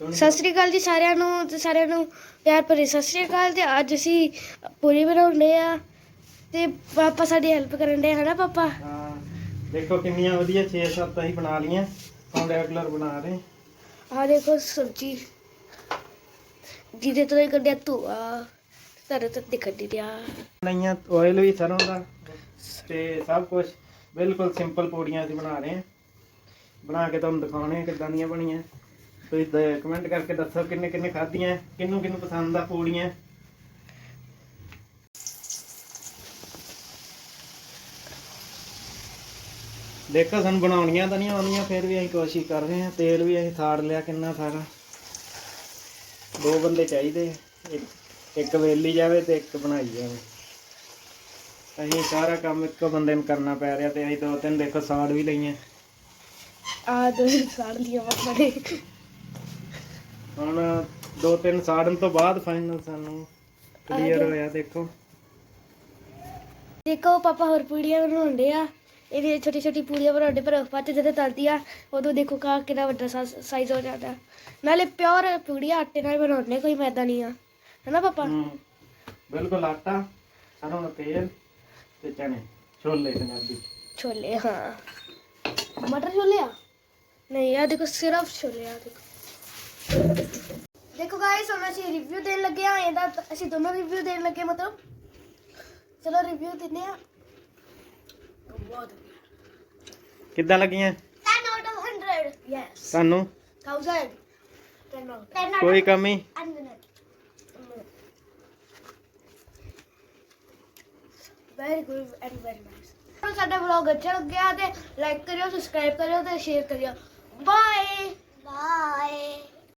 ਸਤਿ ਸ੍ਰੀ ਅਕਾਲ ਜੀ ਸਾਰਿਆਂ ਨੂੰ ਤੇ ਸਾਰਿਆਂ ਨੂੰ ਪਿਆਰ ਭਰੀ ਸਤਿ ਸ੍ਰੀ ਅਕਾਲ ਤੇ ਅੱਜ ਅਸੀਂ ਪੂਰੀ ਬਣਾਉਂਦੇ ਆ ਤੇ ਪਾਪਾ ਸਾਡੀ ਹੈਲਪ ਕਰਨ ਦੇ ਹਨਾ ਪਾਪਾ? ਹਾਂ ਦੇਖੋ ਕਿੰਨੀਆਂ ਵਧੀਆ 6-7 ਅਸੀਂ ਬਣਾ ਲੀਆਂ ਹੁਣ ਰੈਗੂਲਰ ਬਣਾ ਰਹੇ। ਆ ਦੇਖੋ ਸਬਜੀ ਜਿਹਦੇ ਤੋਂ ਇਹ ਕੱਢਿਆ ਧੂਆ ਤਰ ਤਰ ਦਿਖਣ ਦੀ ਰਿਹਾ। ਨਈਆਂ ਆਇਲ ਵੀ ਸਰੋਂ ਦਾ ਤੇ ਸਭ ਕੁਝ ਬਿਲਕੁਲ ਸਿੰਪਲ ਪੂੜੀਆਂ ਅਸੀਂ ਬਣਾ ਰਹੇ ਹਾਂ। ਬਣਾ ਕੇ ਤੁਹਾਨੂੰ ਦਿਖਾਉਣੇ ਆ ਕਿੱਦਾਂ ਦੀਆਂ ਬਣੀਆਂ। ਤੁਸੀਂ ਕਮੈਂਟ ਕਰਕੇ ਦੱਸੋ ਕਿੰਨੇ ਕਿੰਨੇ ਖਾਧੀਆਂ ਕਿੰਨੂੰ ਕਿੰਨੂੰ ਪਸੰਦ ਆ ਪੂੜੀਆਂ? ਦੇਖੋ, ਸਾਨੂੰ ਬਣਾਉਣੀਆਂ ਤਾਂ ਨਹੀਂ ਆਉਂਦੀਆਂ ਫਿਰ ਵੀ ਅਸੀਂ ਕੋਸ਼ਿਸ਼ ਕਰ ਰਹੇ ਹਾਂ। ਤੇਲ ਵੀ ਅਸੀਂ ਸਾੜ ਲਿਆ ਕਿੰਨਾ ਸਾਰਾ। ਦੋ ਬੰਦੇ ਚਾਹੀਦੇ ਇੱਕ ਇੱਕ ਵੇਲੀ ਜਾਵੇ ਤੇ ਇੱਕ ਬਣਾਈ ਜਾਵੇ। ਅਸੀਂ ਸਾਰਾ ਕੰਮ ਇੱਕੋ ਬੰਦੇ ਨੂੰ ਕਰਨਾ ਪੈ ਰਿਹਾ ਤੇ ਅਸੀਂ ਦੋ ਤਿੰਨ ਦੇਖੋ ਸਾੜ ਵੀ ਲਈਆਂ। ਆ ਦੋ ਸਾੜ ਲਿਆ ਪਾਪਾ ਨੇ ਹੁਣ ਦੋ ਤਿੰਨ ਸਾੜਨ ਤੋਂ ਬਾਅਦ ਫਾਈਨਲ ਸਾਨੂੰ ਕਲੀਅਰ ਹੋਇਆ ਦੇਖੋ। ਦੇਖੋ ਪਾਪਾ ਹੋਰ ਪੂੜੀਆਂ ਬਣਾਉਂਦੇ ਆ। ਇਹ ਛੋਟੀ ਛੋਟੀ ਪੂੜੀਆਂ ਬਣਾਉਂਦੇ ਪਰ 'ਚ ਜਦੋਂ ਤਲਦੀ ਆ ਉਦੋਂ ਦੇਖੋ ਕਾ ਕਿੰਨਾ ਵੱਡਾ ਸਾਈਜ਼ ਹੋ ਜਾਂਦਾ। ਨਾਲੇ ਪਿਓਰ ਪੂੜੀਆਂ ਆਟੇ ਨਾਲ ਬਣਾਉਂਦੇ ਕੋਈ ਮੈਦਾ ਨਹੀਂ ਆ। ਹਨਾ ਪਾਪਾ? ਬਿਲਕੁਲ ਆਟਾ ਸਰੋਂ ਦਾ ਤੇਲ ਤੇ ਚਨੇ ਛੋਲੇ ਪੰਜਾਬੀ। ਛੋਲੇ ਹਾਂ। ਮਟਰ ਛੋਲੇ ਆ? ਨਹੀਂ ਆ ਦੇਖੋ ਸਿਰਫ ਛੋਲੇ ਆ ਦੇਖੋ। ਦੇਖੋ ਗਾਇਸ ਹੁਣ ਅਸੀਂ ਰਿਵਿਊ ਦੇਣ ਲੱਗੇ ਆ ਇਹਦਾ ਅਸੀਂ ਦੋਨੋਂ ਰਿਵਿਊ ਦੇਣ ਲੱਗੇ ਮਤਲਬ। ਚਲੋ ਰਿਵਿਊ ਦਿੰਦੇ ਆ ਬਹੁਤ ਕਿੱਦਾਂ ਲੱਗੀਆਂ? 10 out of 100 yes ਤੁਹਾਨੂੰ 1000 10 out 10 ਕੋਈ ਕਮੀ? Very good and very nice ਸਾਡਾ ਵਲੌਗ ਅੱਛਾ ਲੱਗਿਆ ਤੇ ਲਾਈਕ ਕਰਿਓ ਸਬਸਕ੍ਰਾਈਬ ਕਰਿਓ ਤੇ ਸ਼ੇਅਰ ਕਰਿਓ। Bye bye